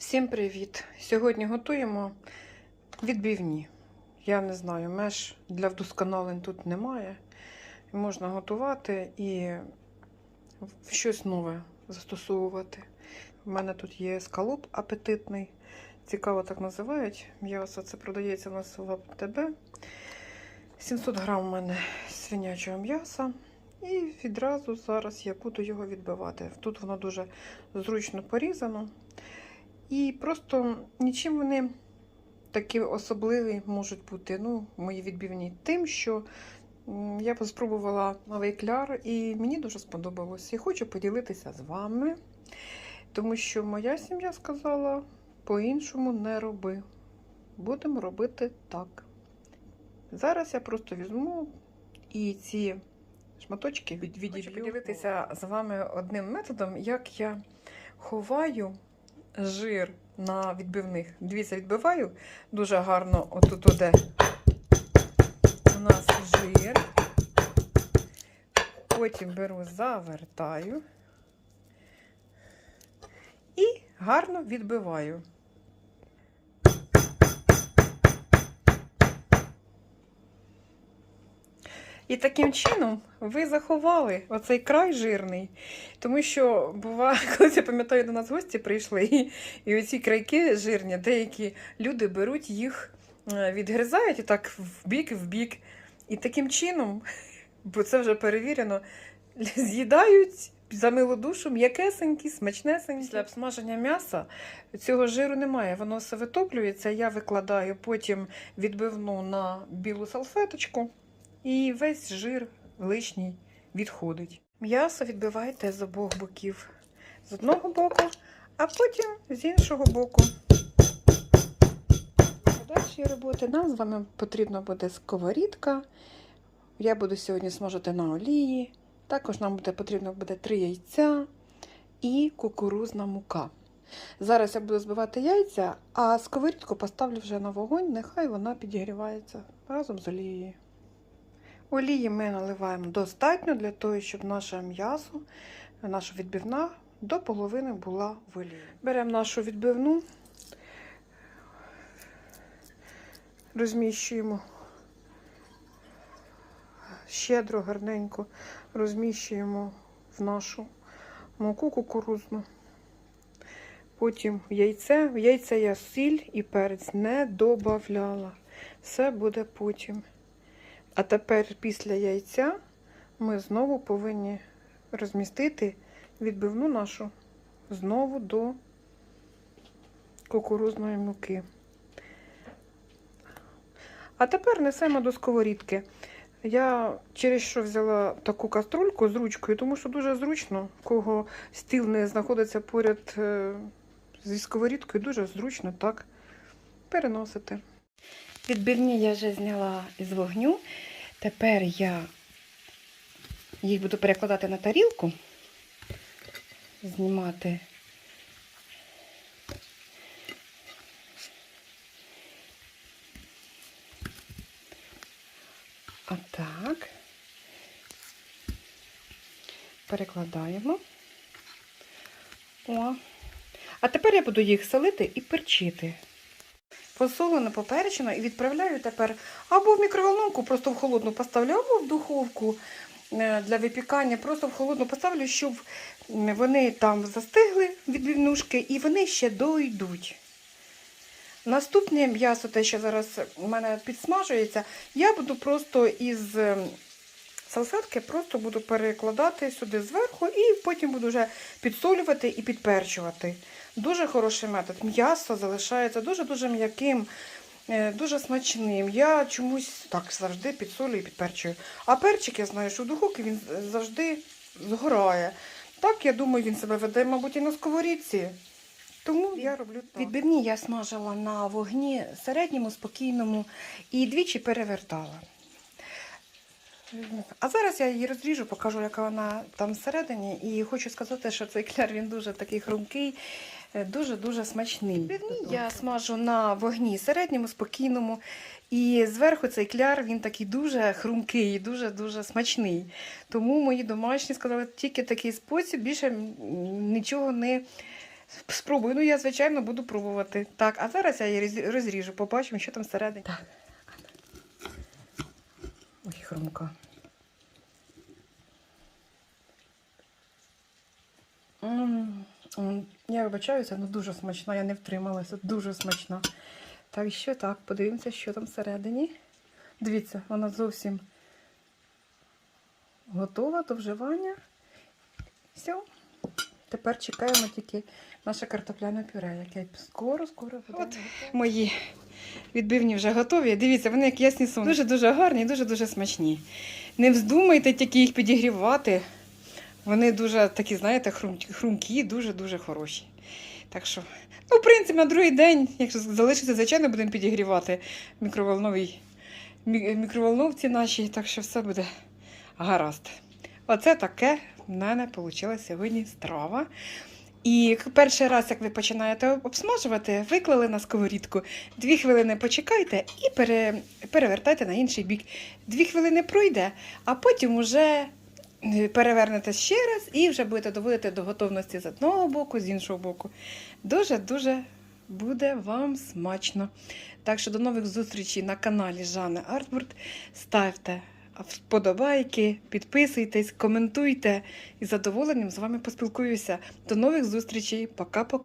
Всім привіт! Сьогодні готуємо відбивні. Я не знаю, меж для вдосконалень тут немає. Можна готувати і щось нове застосовувати. У мене тут є скалоп апетитний. Цікаво так називають. М'ясо це продається у нас в АТБ. 700 грам у мене свинячого м'яса. І відразу зараз я буду його відбивати. Тут воно дуже зручно порізано. І просто нічим вони такі особливі можуть бути. Ну, мої відбивні тим, що я спробувала новий кляр, і мені дуже сподобалось. І хочу поділитися з вами, тому що моя сім'я сказала: по-іншому не роби. Будемо робити так. Зараз я просто візьму і ці шматочки від відіб'ю. Хочу поділитися з вами одним методом, як я ховаю жир на відбивних. Дивіться, відбиваю дуже гарно отут де у нас жир. Потім беру, завертаю і гарно відбиваю. І таким чином ви заховали оцей край жирний. Тому що, буває, коли я пам'ятаю, до нас гості прийшли, і, і оці крайки жирні, деякі люди беруть їх, е, відгризають і так в бік, в бік. І таким чином, бо це вже перевірено, з'їдають за милу душу м'якесенькі, смачнесенькі. Після обсмаження м'яса цього жиру немає, воно все витоплюється. Я викладаю потім відбивну на білу салфеточку. І весь жир лишній відходить. М'ясо відбивайте з обох боків. З одного боку, а потім з іншого боку. Подальші роботи нам з вами потрібна буде сковорідка. Я буду сьогодні смажити на олії. Також нам буде потрібно буде 3 яйця і кукурузна мука. Зараз я буду збивати яйця, а сковорідку поставлю вже на вогонь, нехай вона підігрівається разом з олією. Олії ми наливаємо достатньо для того, щоб наше м'ясо, наша відбивна до половини була в олії. Беремо нашу відбивну, розміщуємо щедро, гарненько розміщуємо в нашу муку кукурузну. Потім яйце. В яйце я сіль і перець не додавала. Все буде потім. А тепер після яйця ми знову повинні розмістити відбивну нашу знову до кукурузної муки. А тепер несемо до сковорідки. Я через що взяла таку каструльку з ручкою, тому що дуже зручно, кого стіл не знаходиться поряд е, зі сковорідкою, дуже зручно так переносити. Відбивні я вже зняла із вогню. Тепер я їх буду перекладати на тарілку, знімати. Отак. Перекладаємо. О. А тепер я буду їх солити і перчити посолено, поперчено і відправляю тепер або в мікроволновку, просто в холодну поставлю, або в духовку е, для випікання, просто в холодну поставлю, щоб вони там застигли відбивнушки і вони ще дойдуть. Наступне м'ясо, те, що зараз у мене підсмажується, я буду просто із е, салфетки просто буду перекладати сюди зверху і потім буду вже підсолювати і підперчувати. Дуже хороший метод. М'ясо залишається дуже-дуже м'яким, е, дуже смачним. Я чомусь так завжди підсолюю і підперчую. А перчик, я знаю, що в духовці він завжди згорає. Так, я думаю, він себе веде, мабуть, і на сковорідці. Тому я роблю так. Відбивні я смажила на вогні середньому, спокійному і двічі перевертала. А зараз я її розріжу, покажу, яка вона там всередині. І хочу сказати, що цей кляр він дуже такий хрумкий, дуже-дуже смачний. Відбивні я смажу на вогні середньому, спокійному. І зверху цей кляр він такий дуже хрумкий, дуже-дуже смачний. Тому мої домашні сказали, тільки такий спосіб, більше нічого не спробую. Ну, я, звичайно, буду пробувати. Так, а зараз я її розріжу, побачимо, що там всередині. Так. Ой, м, Я вибачаюся, ну дуже смачна, я не втрималася, дуже смачна. Так, що так, подивимося, що там всередині. Дивіться, вона зовсім готова до вживання. Все. Тепер чекаємо тільки наше картопляне пюре, яке скоро-скоро буде. От мої відбивні вже готові. Дивіться, вони як ясні сон. Дуже-дуже гарні, дуже-дуже смачні. Не вздумайте тільки їх підігрівати. Вони дуже такі, знаєте, хрумкі, дуже-дуже хороші. Так що, ну, в принципі, на другий день, якщо залишиться, звичайно, будемо підігрівати мікроволновій мікроволновці наші, так що все буде гаразд. Оце таке в мене вийшла сьогодні страва. І перший раз, як ви починаєте обсмажувати, виклали на сковорідку, дві хвилини почекайте і пере, перевертайте на інший бік. Дві хвилини пройде, а потім уже е, перевернете ще раз і вже будете доводити до готовності з одного боку, з іншого боку. Дуже-дуже буде вам смачно. Так що до нових зустрічей на каналі Жанни Артбурт. Ставте вподобайки, підписуйтесь, коментуйте і з задоволенням з вами поспілкуюся. До нових зустрічей. Пока-пока.